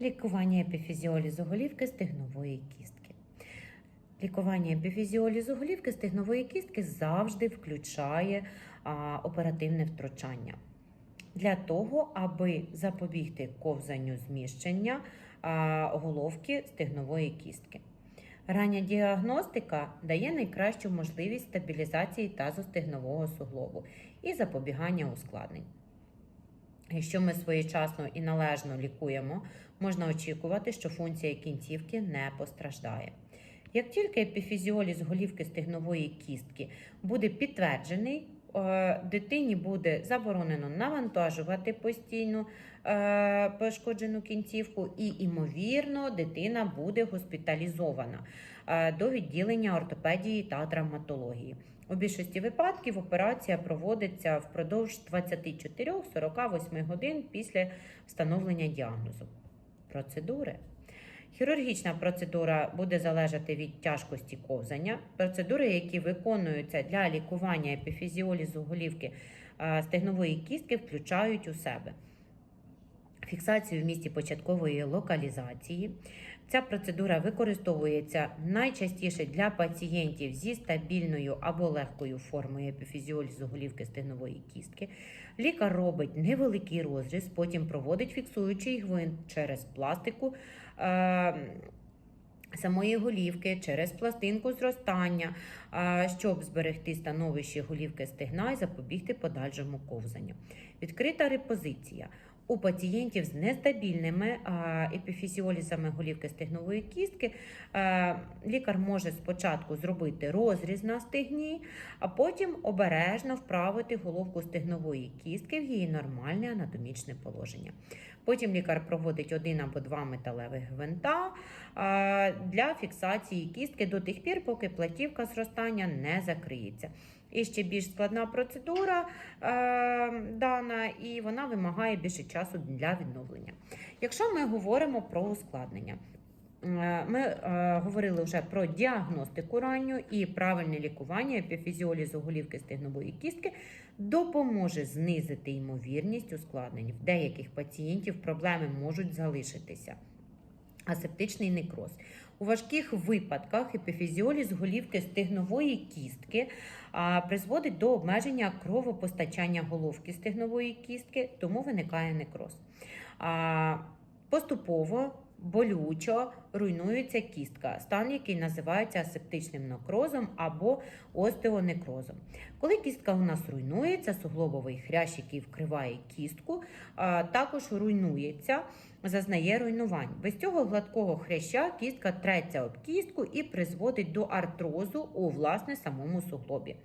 Лікування епіфізіолізу голівки стегнової кістки. Лікування епіфізіолізу голівки стегнової кістки завжди включає а, оперативне втручання. Для того, аби запобігти ковзанню зміщення а, головки стегнової кістки. Рання діагностика дає найкращу можливість стабілізації тазостегнового суглобу і запобігання ускладнень. Якщо ми своєчасно і належно лікуємо, можна очікувати, що функція кінцівки не постраждає. Як тільки епіфізіоліз голівки стегнової кістки буде підтверджений, е, дитині буде заборонено навантажувати постійно е, пошкоджену кінцівку, і, ймовірно, дитина буде госпіталізована е, до відділення ортопедії та травматології. У більшості випадків операція проводиться впродовж 24-48 годин після встановлення діагнозу. Процедури. Хірургічна процедура буде залежати від тяжкості ковзання. Процедури, які виконуються для лікування епіфізіолізу голівки е, стегнової кістки, включають у себе фіксацію в місці початкової локалізації. Ця процедура використовується найчастіше для пацієнтів зі стабільною або легкою формою епіфізіолізу голівки стегнової кістки. Лікар робить невеликий розріз, потім проводить фіксуючий гвинт через пластику. Е- Самої голівки через пластинку зростання, а, щоб зберегти становище голівки стегна і запобігти подальшому ковзанню. Відкрита репозиція. У пацієнтів з нестабільними епіфізіолізами голівки стегнової кістки лікар може спочатку зробити розріз на стегні, а потім обережно вправити головку стегнової кістки в її нормальне анатомічне положення. Потім лікар проводить один або два металевих гвинта для фіксації кістки до тих пір, поки платівка зростання не закриється. І ще більш складна процедура е, дана, і вона вимагає більше часу для відновлення. Якщо ми говоримо про ускладнення, е, ми е, говорили вже про діагностику ранню і правильне лікування епіфізіолізу голівки стегнової кістки допоможе знизити ймовірність ускладнень. В деяких пацієнтів проблеми можуть залишитися. Асептичний некроз. У важких випадках епіфізіоліз голівки стегнової кістки призводить до обмеження кровопостачання головки стегнової кістки, тому виникає некроз. Поступово болючо руйнується кістка, стан, який називається асептичним некрозом або остеонекрозом. Коли кістка у нас руйнується, суглобовий хрящ, який вкриває кістку, також руйнується, зазнає руйнувань. Без цього гладкого хряща кістка треться об кістку і призводить до артрозу у власне самому суглобі.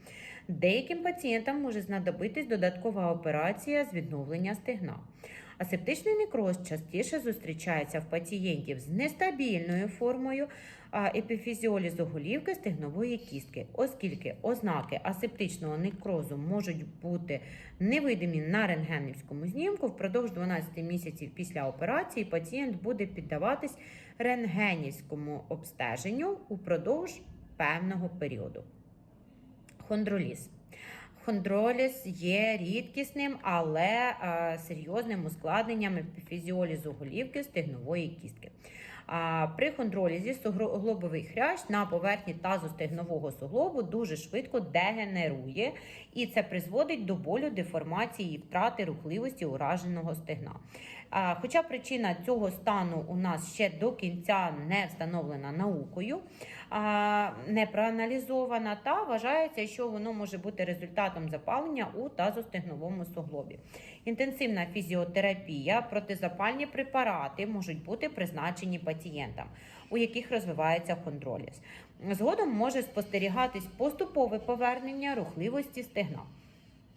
Деяким пацієнтам може знадобитись додаткова операція з відновлення стегна. Асептичний некроз частіше зустрічається в пацієнтів з нестабільною формою епіфізіолізу голівки стегнової кістки, оскільки ознаки асептичного некрозу можуть бути невидимі на рентгенівському знімку. Впродовж 12 місяців після операції пацієнт буде піддаватись рентгенівському обстеженню упродовж певного періоду. Хондроліз. Хондроліз є рідкісним, але серйозним ускладненням епіфізіолізу голівки стегнової кістки. При хондролізі суглобовий хрящ на поверхні тазу стегнового суглобу дуже швидко дегенерує, і це призводить до болю, деформації і втрати рухливості ураженого стегна. Хоча причина цього стану у нас ще до кінця не встановлена наукою, не проаналізована, та вважається, що воно може бути результатом запалення у тазостегновому суглобі. Інтенсивна фізіотерапія, протизапальні препарати можуть бути призначені пацієнтам, у яких розвивається хондроліз. Згодом може спостерігатись поступове повернення рухливості стегна.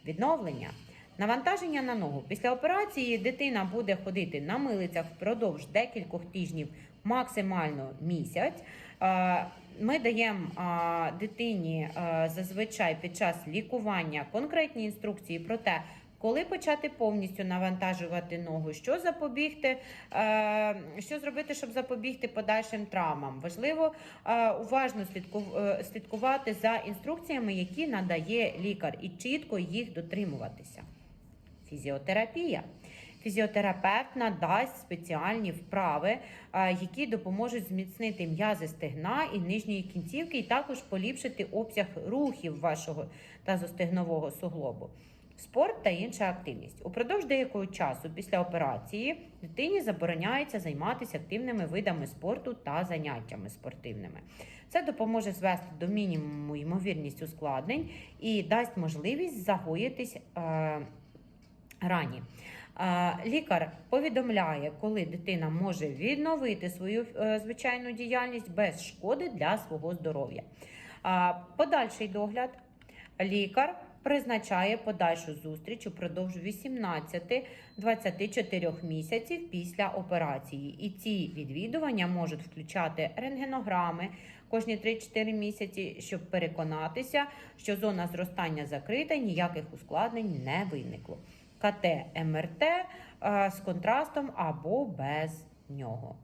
Відновлення. Навантаження на ногу. Після операції дитина буде ходити на милицях впродовж декількох тижнів, максимально місяць. Ми даємо дитині зазвичай під час лікування конкретні інструкції про те, коли почати повністю навантажувати ногу, що запобігти, що зробити, щоб запобігти подальшим травмам. Важливо уважно е, слідкувати за інструкціями, які надає лікар, і чітко їх дотримуватися. Фізіотерапія. фізіотерапевт надасть спеціальні вправи, е, які допоможуть зміцнити м'язи стегна і нижньої кінцівки, і також поліпшити обсяг рухів вашого тазостегнового суглобу. Спорт та інша активність. Упродовж деякого часу після операції дитині забороняється займатися активними видами спорту та заняттями спортивними. Це допоможе звести до мінімуму ймовірність ускладнень і дасть можливість загоїтись е, рані. Лікар повідомляє, коли дитина може відновити свою е, звичайну діяльність без шкоди для свого здоров'я. Подальший догляд лікар призначає подальшу зустріч упродовж 18-24 місяців після операції. І ці відвідування можуть включати рентгенограми кожні 3-4 місяці, щоб переконатися, що зона зростання закрита і ніяких ускладнень не виникло. КТ МРТ е, з контрастом або без нього.